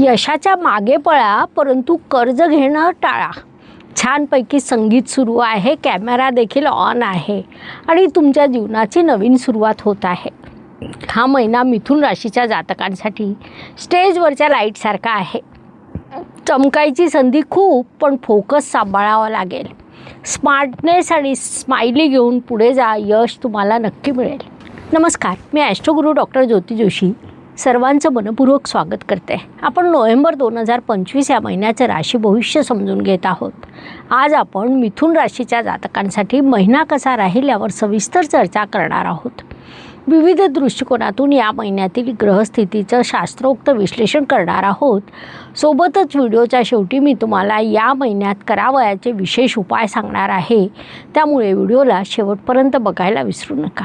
यशाच्या मागे पळा परंतु कर्ज घेणं टाळा. छानपैकी संगीत सुरू आहे कॅमेरा देखील ऑन आहे आणि तुमच्या जीवनाची नवीन सुरुवात होत आहे. हा महिना मिथुन राशीच्या जातकांसाठी स्टेजवरच्या लाईटसारखा आहे. चमकायची संधी खूप पण फोकस सांभाळावा लागेल. स्मार्टनेस आणि स्माइली घेऊन पुढे जा यश तुम्हाला नक्की मिळेल. नमस्कार मी ॲस्ट्रोगुरू डॉक्टर ज्योती जोशी. सर्वांचं मनपूर्वक स्वागत करते. आपण नोव्हेंबर दोन हजार पंचवीस या महिन्याचं राशी भविष्य समजून घेत आहोत. आज आपण मिथुन राशीच्या जातकांसाठी महिना कसा राहील यावर सविस्तर चर्चा करणार आहोत. विविध दृष्टिकोनातून या महिन्यातील ग्रहस्थितीचं शास्त्रोक्त विश्लेषण करणार आहोत. सोबतच व्हिडिओच्या शेवटी मी तुम्हाला या महिन्यात करावयाचे विशेष उपाय सांगणार आहे. त्यामुळे व्हिडिओला शेवटपर्यंत बघायला विसरू नका.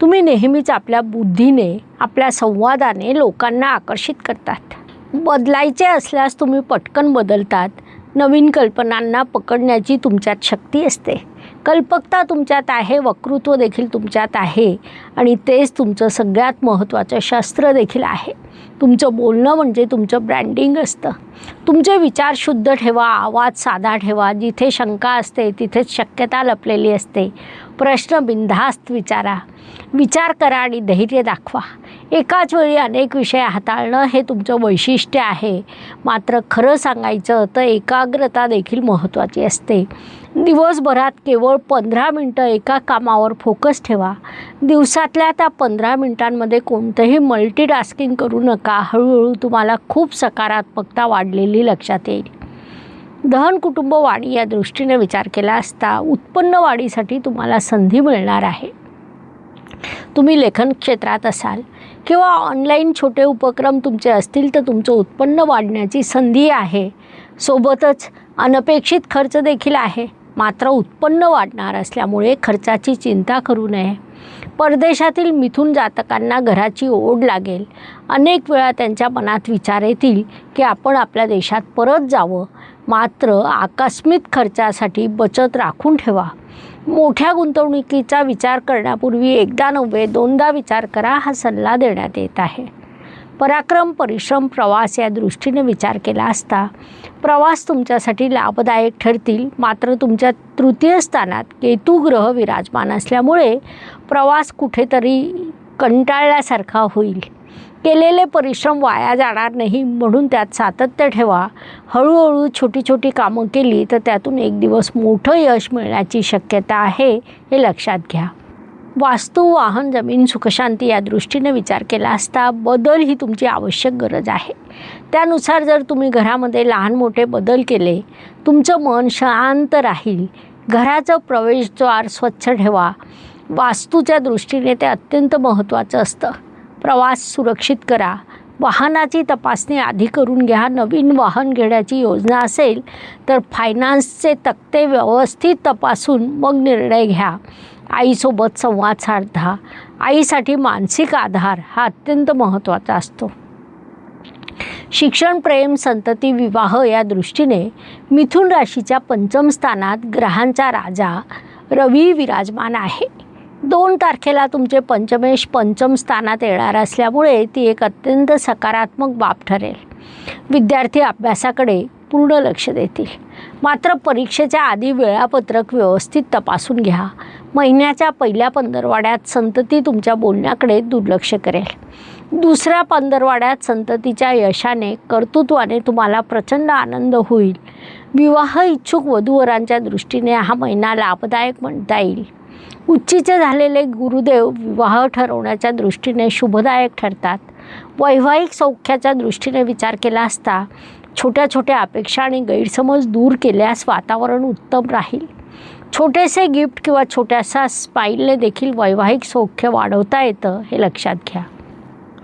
तुम्ही नेहमीच आपल्या बुद्धीने आपल्या संवादाने लोकांना आकर्षित करतात. बदलायचे असल्यास तुम्ही पटकन बदलतात. नवीन कल्पनांना पकडण्याची तुमच्यात शक्ती असते. कल्पकता तुमच्यात आहे वक्तृत्व देखील तुमच्यात आहे आणि तेच तुमचं सगळ्यात महत्त्वाचं शास्त्र देखील आहे. तुमचं बोलणं म्हणजे तुमचं ब्रँडिंग असतं. तुमचे विचार शुद्ध ठेवा आवाज साधा ठेवा. जिथे शंका असते तिथेच शक्यता लपलेली असते. प्रश्न बिनधास्त विचारा. विचार करा आणि धैर्य दाखवा. एकाच वेळी अनेक विषय हाताळणं हे तुमचं वैशिष्ट्य आहे. मात्र खरं सांगायचं तर एकाग्रता देखील महत्त्वाची असते. दिवसभरात केवळ पंधरा मिनटं एका कामावर फोकस ठेवा. दिवसातल्या त्या पंधरा मिनटांमध्ये कोणतंही मल्टीटास्किंग करू नका. हळूहळू तुम्हाला खूप सकारात्मकता वाढलेली लक्षात येईल. दहन कुटुंब वाढी या दृष्टीने विचार केला असता उत्पन्न वाढीसाठी तुम्हाला संधी मिळणार आहे. तुम्ही लेखन क्षेत्रात असाल किंवा ऑनलाईन छोटे उपक्रम तुमचे असतील तर तुमचं उत्पन्न वाढण्याची संधी आहे. सोबतच अनपेक्षित खर्च देखील आहे. मात्र उत्पन्न वाढणार असल्यामुळे खर्चाची चिंता करू नये. परदेशातील मिथून जातकांना घराची ओढ लागेल. अनेक वेळा त्यांच्या मनात विचार येतील की आपण आपल्या देशात परत जावं. मात्र आकस्मिक खर्चासाठी बचत राखून ठेवा. मोठ्या गुंतवणुकीचा विचार करण्यापूर्वी एकदा नव्हे दोनदा विचार करा हा सल्ला देण्यात येत आहे. पराक्रम परिश्रम प्रवास या दृष्टीने विचार केला असता प्रवास तुमच्यासाठी लाभदायक ठरतील. मात्र तुमच्या तृतीय स्थानात केतू ग्रह विराजमान असल्यामुळे प्रवास कुठेतरी कंटाळल्यासारखा होईल. केलेले परिश्रम वाया जाणार नाही म्हणून त्यात सातत्य ठेवा. हळूहळू छोटी छोटी कामं केली तर त्यातून एक दिवस मोठं यश मिळण्याची शक्यता आहे हे लक्षात घ्या. वास्तू वाहन जमीन सुखशांती या दृष्टीने विचार केला असता बदल ही तुमची आवश्यक गरज आहे. त्यानुसार जर तुम्ही घरामध्ये लहान मोठे बदल केले तुमचं मन शांत राहील. घराचं प्रवेशद्वार स्वच्छ ठेवा. वास्तूच्या दृष्टीने ते अत्यंत महत्त्वाचं असतं. प्रवास सुरक्षित करा. वाहनाची तपासणी आधी करून घ्या. नवीन वाहन घेण्याची योजना असेल तर फायनान्सचे तक्ते व्यवस्थित तपासून मग निर्णय घ्या. आईसोबत संवाद साधा. आईसाठी मानसिक आधार हा अत्यंत महत्त्वाचा असतो. शिक्षण प्रेम संतती विवाह या दृष्टीने मिथुन राशीच्या पंचम स्थानात ग्रहांचा राजा रवी विराजमान आहे. दोन तारखेला तुमचे पंचमेश पंचम स्थानात येणार असल्यामुळे ती एक अत्यंत सकारात्मक बाब ठरेल. विद्यार्थी अभ्यासाकडे पूर्ण लक्ष देतील. मात्र परीक्षेच्या आधी वेळापत्रक व्यवस्थित तपासून घ्या. महिन्याच्या पहिल्या पंधरवाड्यात संतती तुमच्या बोलण्याकडे दुर्लक्ष करेल. दुसऱ्या पंधरवाड्यात संततीच्या यशाने कर्तृत्वाने तुम्हाला प्रचंड आनंद होईल. विवाह इच्छुक वधूवरांच्या दृष्टीने हा महिना लाभदायक म्हणता येईल. उच्चीचे झालेले गुरुदेव विवाह ठरवण्याच्या दृष्टीने शुभदायक ठरतात. वैवाहिक सौख्याच्या दृष्टीने विचार केला असता छोट्या छोट्या अपेक्षा आणि गैरसमज दूर केल्यास वातावरण उत्तम राहील. छोटेसे गिफ्ट किंवा छोट्यासा स्पाईलने देखील वैवाहिक सौख्य वाढवता येतं हे लक्षात घ्या.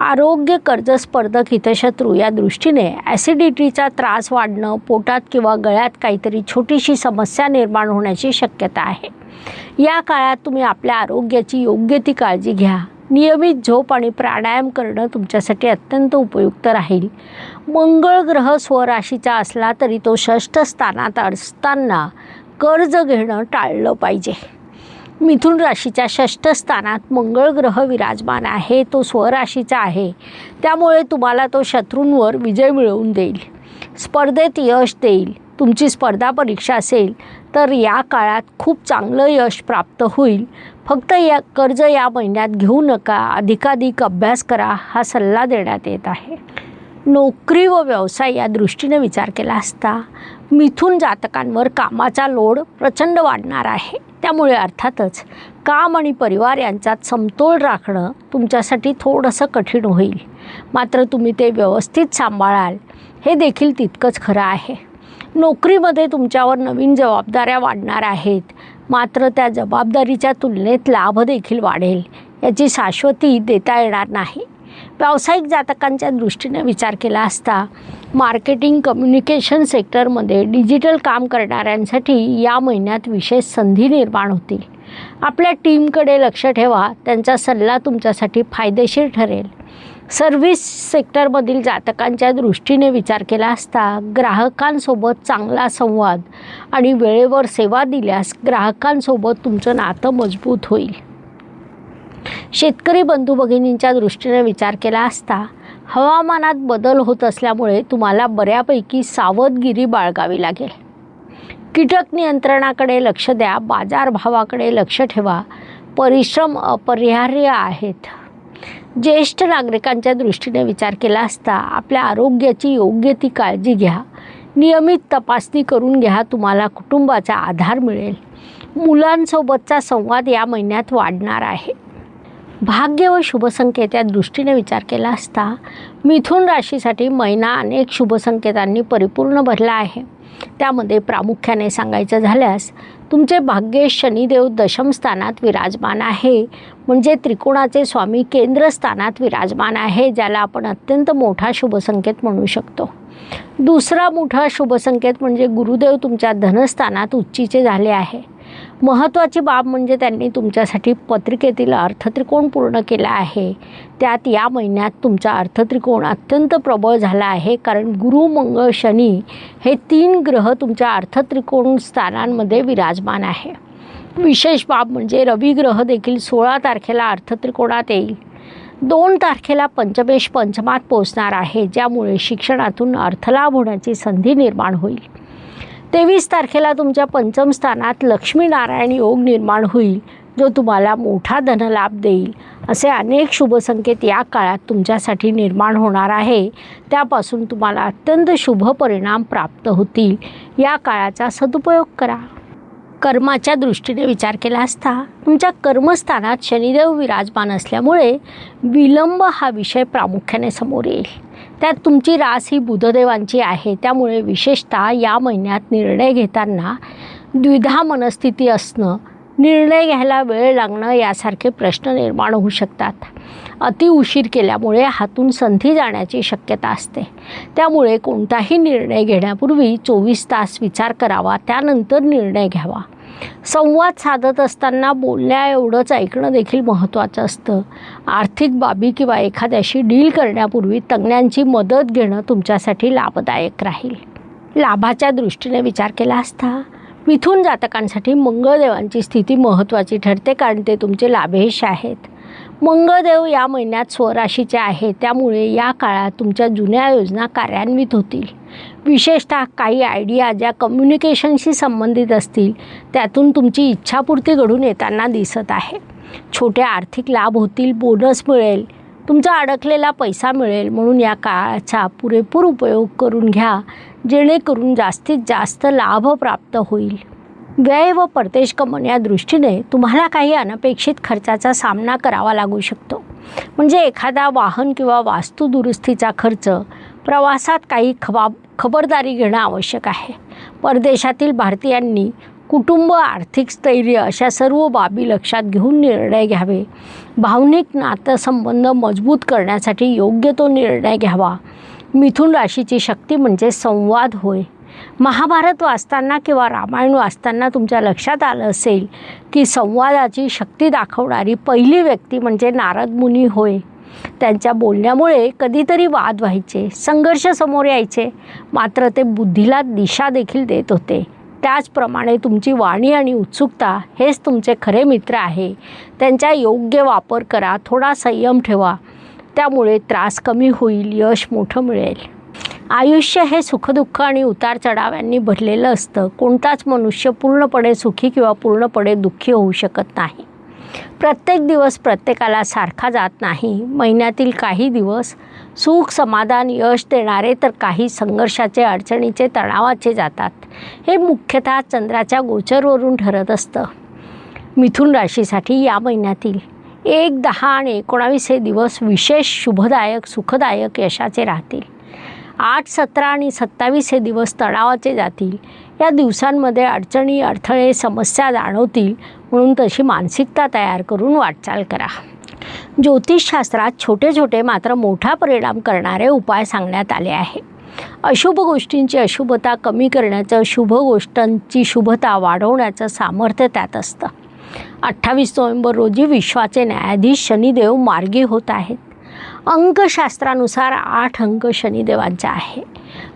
आरोग्य कर्ज स्पर्धक हितशत्रू या दृष्टीने ॲसिडिटीचा त्रास वाढणं पोटात किंवा गळ्यात काहीतरी छोटीशी समस्या निर्माण होण्याची शक्यता आहे. या काळात तुम्ही आपल्या आरोग्याची योग्य ती काळजी घ्या. नियमित झोप आणि प्राणायाम करणं तुमच्यासाठी अत्यंत उपयुक्त राहील. मंगळ ग्रह स्वराशीचा असला तरी तो षष्ठ स्थानात असताना कर्ज घेणं टाळलं पाहिजे. मिथुन राशीच्या षष्ठ स्थानात मंगळ ग्रह विराजमान आहे तो स्वराशीचा आहे. त्यामुळे तुम्हाला तो शत्रूंवर विजय मिळवून देईल. स्पर्धेत यश देईल. तुमची स्पर्धा परीक्षा असेल तर या काळात खूप चांगलं यश प्राप्त होईल. फक्त या कर्ज या महिन्यात घेऊ नका. अधिकाधिक अभ्यास करा हा सल्ला देण्यात येत आहे. नोकरी व व्यवसाय या दृष्टीने विचार केला असता मिथून जातकांवर कामाचा लोड प्रचंड वाढणार आहे. त्यामुळे अर्थातच काम आणि परिवार यांच्यात समतोल राखणं तुमच्यासाठी थोडंसं कठीण होईल. मात्र तुम्ही ते व्यवस्थित सांभाळाल हे देखील तितकंच खरं आहे. नोकरीमध्ये तुमच्यावर नवीन जबाबदाऱ्या वाढणार आहेत. मात्र त्या जबाबदारीच्या तुलनेत लाभ देखील वाढेल याची शाश्वती देता येणार नाही. व्यावसायिक जातकांच्या दृष्टीने विचार केला असता मार्केटिंग कम्युनिकेशन सेक्टरमध्ये डिजिटल काम करणाऱ्यांसाठी या महिन्यात विशेष संधी निर्माण होतील. आपल्या टीमकडे लक्ष ठेवा त्यांचा सल्ला तुमच्यासाठी फायदेशीर ठरेल. सर्व्हिस सेक्टरमधील जातकांच्या दृष्टीने विचार केला असता ग्राहकांसोबत चांगला संवाद आणि वेळेवर सेवा दिल्यास ग्राहकांसोबत तुमचं नातं मजबूत होईल. शेतकरी बंधू भगिनींच्या दृष्टीने विचार केला असता हवामानात बदल होत असल्यामुळे तुम्हाला बऱ्यापैकी सावधगिरी बाळगावी लागेल. कीटक नियंत्रणाकडे लक्ष द्या बाजारभावाकडे लक्ष ठेवा परिश्रम अपरिहार्य आहेत. ज्येष्ठ नागरिकांच्या दृष्टीने विचार केला असता आपल्या आरोग्याची योग्य ती काळजी घ्या. नियमित तपासणी करून घ्या तुम्हाला कुटुंबाचा आधार मिळेल. मुलांसोबतचा संवाद या महिन्यात वाढणार आहे. भाग्य व शुभसंकेत या दृष्टीने विचार केला असता मिथुन राशीसाठी महिना अनेक शुभसंकेतांनी परिपूर्ण भरला आहे. त्यामध्ये प्रामुख्याने सांगायचं झाल्यास तुमचे भाग्य शनिदेव दशमस्थानात विराजमान आहे. म्हणजे त्रिकोणाचे स्वामी केंद्रस्थानात विराजमान आहे ज्याला आपण अत्यंत मोठा शुभसंकेत म्हणू शकतो. दुसरा मोठा शुभसंकेत म्हणजे गुरुदेव तुमच्या धनस्थानात उच्चीचे झाले आहे. महत्त्वाची बाब म्हणजे त्यांनी तुमच्यासाठी पत्रिकेतील अर्थत्रिकोण पूर्ण केला आहे. त्यात या महिन्यात तुमचा अर्थत्रिकोण अत्यंत प्रबळ झाला आहे. कारण गुरु मंगळ शनी हे तीन ग्रह तुमच्या अर्थत्रिकोण स्थानांमध्ये विराजमान आहे. विशेष बाब म्हणजे रवी ग्रह देखील सोळा तारखेला अर्थत्रिकोणात येईल. दोन तारखेला पंचमेश पंचमात पोचणार आहे ज्यामुळे शिक्षणातून अर्थलाभ होण्याची संधी निर्माण होईल. तेवीस तारखेला तुमच्या पंचम स्थानात लक्ष्मीनारायण योग निर्माण होईल जो तुम्हाला मोठा धनलाभ देईल. असे अनेक शुभसंकेत या काळात तुमच्यासाठी निर्माण होणार आहे. त्यापासून तुम्हाला अत्यंत शुभ परिणाम प्राप्त होतील. या काळाचा सदुपयोग करा. कर्माच्या दृष्टीने विचार केला असता तुमच्या कर्मस्थानात शनिदेव विराजमान असल्यामुळे विलंब हा विषय प्रामुख्याने समोर येईल. त्यात तुमची रास ही बुधदेवांची आहे. त्यामुळे विशेषतः या महिन्यात निर्णय घेताना द्विधा मनस्थिती असणं निर्णय घ्यायला वेळ लागणं यासारखे प्रश्न निर्माण होऊ शकतात. अति उशीर केल्यामुळे हातून संधी जाण्याची शक्यता असते. त्यामुळे कोणताही निर्णय घेण्यापूर्वी चोवीस तास विचार करावा त्यानंतर निर्णय घ्यावा. संवाद साधत असताना बोलण्या एवढंच ऐकणं देखील महत्त्वाचं असतं. आर्थिक बाबी किंवा एखाद्याशी डील करण्यापूर्वी तज्ज्ञांची मदत घेणं तुमच्यासाठी लाभदायक राहील. लाभाच्या दृष्टीने विचार केला असता मिथून जातकांसाठी मंगळदेवांची स्थिती महत्त्वाची ठरते कारण ते तुमचे लाभेश आहेत. मंगळदेव या महिन्यात स्वराशीचे आहे त्यामुळे या काळात तुमच्या जुन्या योजना कार्यान्वित होतील. विशेषतः काही आयडिया ज्या कम्युनिकेशनशी संबंधित असतील त्यातून तुमची इच्छापूर्ती घडून येताना दिसत आहे. छोटे आर्थिक लाभ होतील बोनस मिळेल तुमचा अडकलेला पैसा मिळेल म्हणून या काळाचा पुरेपूर उपयोग करून घ्या जेणेकरून जास्तीत जास्त लाभ प्राप्त होईल. व्यय व परदेश गमन या दृष्टीने तुम्हाला काही अनपेक्षित खर्चाचा सामना करावा लागू शकतो. म्हणजे एखादा वाहन किंवा वास्तू दुरुस्तीचा खर्च प्रवासात काही खबाब खबरदारी घेणं आवश्यक आहे. परदेशातील भारतीयांनी कुटुंब आर्थिक स्थैर्य अशा सर्व बाबी लक्षात घेऊन निर्णय घ्यावे. भावनिक नातसंबंध मजबूत करण्यासाठी योग्य तो निर्णय घ्यावा. मिथुन राशीची शक्ती म्हणजे संवाद होय. महाभारत वाचताना किंवा रामायण वाचताना तुमच्या लक्षात आलं असेल की संवादाची शक्ती दाखवणारी पहिली व्यक्ती म्हणजे नारद मुनी होय. त्यांच्या बोलण्यामुळे कधीतरी वाद व्हायचे संघर्ष समोर यायचे. मात्र ते बुद्धीला दिशा देखील देत होते. त्याचप्रमाणे तुमची वाणी आणि उत्सुकता हेच तुमचे खरे मित्र आहे. त्यांचा योग्य वापर करा थोडा संयम ठेवा. त्यामुळे त्रास कमी होईल यश मोठं मिळेल. आयुष्य हे सुखदुःख आणि उतार चढाव्यांनी भरलेलं असतं. कोणताच मनुष्य पूर्णपणे सुखी किंवा पूर्णपणे दुःखी होऊ शकत नाही. प्रत्येक दिवस प्रत्येकाला सारखा जात नाही. महिन्यातील काही दिवस सुख समाधान यश देणारे तर काही संघर्षाचे अडचणीचे तणावाचे जातात. हे मुख्यतः चंद्राच्या गोचरवरून ठरत असतं. मिथुन राशीसाठी या महिन्यातील एक दहा आणि एकोणावीस हे दिवस विशेष शुभदायक सुखदायक यशाचे राहतील. आठ सतरा आणि सत्तावीस हे दिवस तणावाचे जातील. या दिवसांमध्ये अडचणी अडथळे समस्या जाणवतील. म्हणून तशी मानसिकता तयार करून वाटचाल करा. ज्योतिषशास्त्रात छोटे छोटे मात्र मोठा परिणाम करणारे उपाय सांगण्यात आले आहे. अशुभ गोष्टींची अशुभता कमी करण्याचं शुभ गोष्टींची शुभता वाढवण्याचं सामर्थ्य त्यात असतं. अठ्ठावीस नोव्हेंबर रोजी विश्वाचे न्यायाधीश शनिदेव मार्गी होत आहेत. अंकशास्त्रानुसार आठ अंक शनिदेवांचा आहे.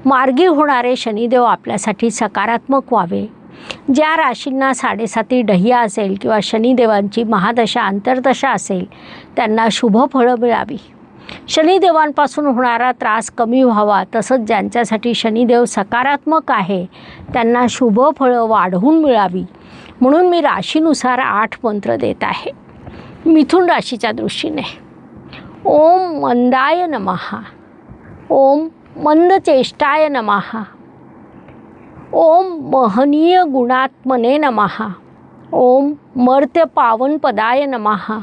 मार्गी होणारे शनिदेव आपल्यासाठी सकारात्मक व्हावे. ज्या राशींना साडेसाती डहिया असेल किंवा शनिदेवांची महादशा अंतर्दशा असेल त्यांना शुभ फळं मिळावी. शनिदेवांपासून होणारा त्रास कमी व्हावा तसंच ज्यांच्यासाठी शनिदेव सकारात्मक आहे त्यांना शुभ फळं वाढवून मिळावी. म्हणून मी राशीनुसार आठ मंत्र देत आहे. मिथुन राशीच्या दृष्टीने. ओम मंदाय नमहा ओम मंदचेष्टाय नमहा ओम महनीय गुणात्मने नमहा ओम मर्त्य पावनपदाय नमहा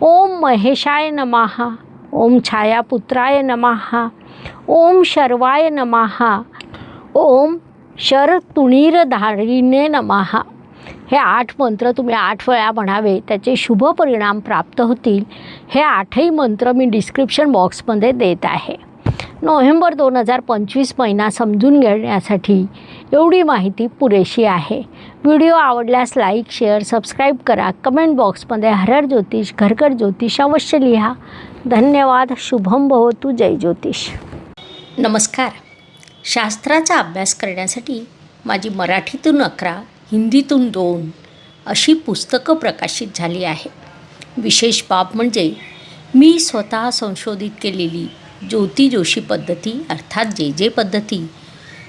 ओम महेशाय नमहा ओम छायापुत्राय नमहा ओम शर्वाय नमहा ओम शर तुणीरधारिणे नमहा हे आठ मंत्र तुम्ही आठ वेळा म्हणावे त्याचे शुभ परिणाम प्राप्त होतील. हे आठही मंत्र मी डिस्क्रिप्शन बॉक्समध्ये देत आहे. नोव्हेंबर दोन हजार पंचवीस महिना समजून घेण्यासाठी एवढी माहिती पुरेशी आहे. व्हिडिओ आवडल्यास लाईक शेअर सबस्क्राईब करा. कमेंट बॉक्समध्ये हरर ज्योतिष घरघर ज्योतिष अवश्य लिहा. धन्यवाद. शुभम भवतु. जय ज्योतिष. नमस्कार. शास्त्राचा अभ्यास करण्यासाठी माझी मराठीतून अकरा हिंदीतून दोन अशी पुस्तकं प्रकाशित झाली आहे विशेष बाब म्हणजे मी स्वतः संशोधित केलेली ज्योती जोशी पद्धती अर्थात जे जे पद्धती